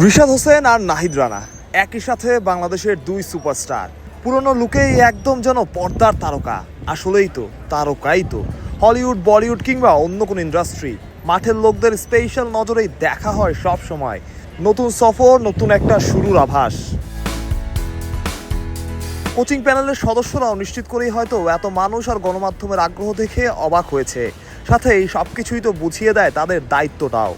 রিশাদ হোসেন আর নাহিদ রানা একই সাথে বাংলাদেশের দুই সুপারস্টার। পুরনো লুকেই একদম যেন পর্দার তারকা। আসলেই তো তারকাই তো। হলিউড, বলিউড কিংবা অন্য কোনো ইন্ডাস্ট্রি। মাঠের লোকদের স্পেশাল নজরেই দেখা হয় সব সময়। নতুন সফর, নতুন একটা শুরুর আভাস। কোচিং প্যানেলের সদস্যরাও নিশ্চিত করেই হয়তো এত মানুষ আর গণমাধ্যমের আগ্রহ দেখে অবাক হয়েছে। সাথে এই সব কিছুই তো বুঝিয়ে দেয় তাদের দায়িত্বটাও।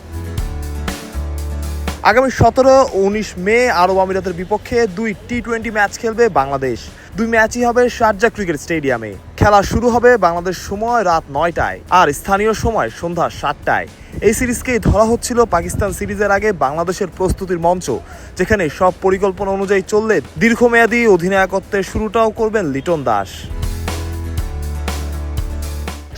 আগামী সতেরো উনিশ মে আরব আমিরাতের বিপক্ষে দুই টি টোয়েন্টি ম্যাচ খেলবে বাংলাদেশ। দুই ম্যাচই হবে শারজা ক্রিকেট স্টেডিয়ামে। খেলা শুরু হবে বাংলাদেশ সময় রাত নয়টায় আর স্থানীয় সময় সন্ধ্যা সাতটায়। এই সিরিজকেই ধরা হচ্ছিল পাকিস্তান সিরিজের আগে বাংলাদেশের প্রস্তুতির মঞ্চ, যেখানে সব পরিকল্পনা অনুযায়ী চললে দীর্ঘমেয়াদী অধিনায়কত্বের শুরুটাও করবেন লিটন দাস।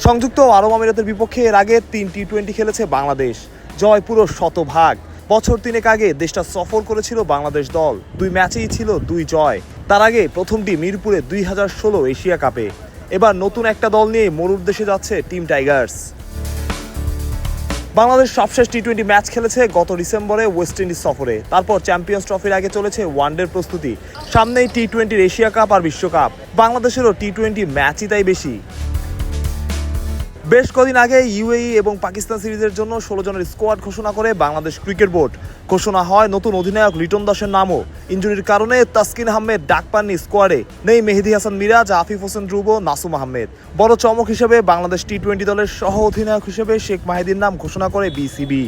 সংযুক্ত আরব আমিরাতের বিপক্ষে এর আগে তিন টি টোয়েন্টি খেলেছে বাংলাদেশ। জয় পুরো শতভাগ। বছর তিনেক আগে দেশটা সফর করেছিল বাংলাদেশ দল। দুই ম্যাচেই ছিল দুই জয়। তার আগে প্রথমটি মিরপুরে দুই হাজার ষোলো এশিয়া কাপে। এবার নতুন একটা দল নিয়ে মরুর দেশে যাচ্ছে টিম টাইগার্স। বাংলাদেশ সবশেষ টি টোয়েন্টি ম্যাচ খেলেছে গত ডিসেম্বরে ওয়েস্ট ইন্ডিজ সফরে। তারপর চ্যাম্পিয়ন্স ট্রফির আগে চলেছে ওয়ানডের প্রস্তুতি। সামনেই টি টোয়েন্টির এশিয়া কাপ আর বিশ্বকাপ। বাংলাদেশেরও টি টোয়েন্টি ম্যাচই তাই বেশি। বেশ কদিন আগে ইউএই এবং পাকিস্তান সিরিজের জন্য ষোলো জনের স্কোয়াড ঘোষণা করে বাংলাদেশ ক্রিকেট বোর্ড। ঘোষণা হয় নতুন অধিনায়ক লিটন দাসের নামও। ইঞ্জুরির কারণে তাসকিন আহমেদ ডাক পাননি স্কোয়াডে। নেই মেহেদি হাসান মিরাজ, আফিফ হোসেন ধ্রুব, নাসুম আহমেদ। বড় চমক হিসেবে বাংলাদেশ টি টোয়েন্টি দলের সহ অধিনায়ক হিসেবে শেখ মাহিদির নাম ঘোষণা করে বিসিবি।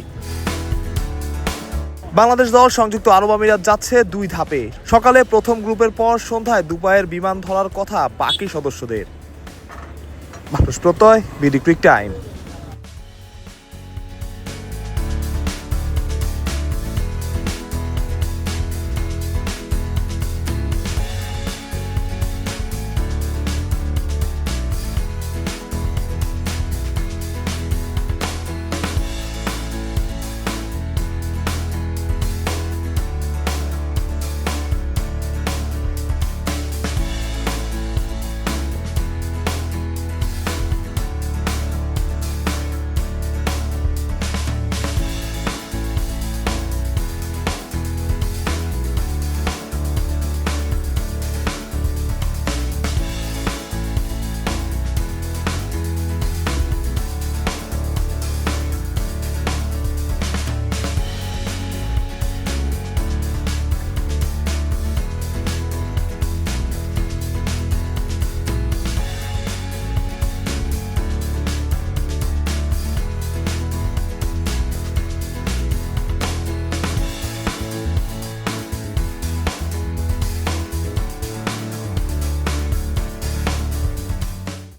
বাংলাদেশ দল সংযুক্ত আরব আমিরাত যাচ্ছে দুই ধাপে। সকালে প্রথম গ্রুপের পর সন্ধ্যায় দুপায়ের বিমান ধরার কথা বাকি সদস্যদের। মানুষ প্রত্যয় বিডি ক্রিক টাইম।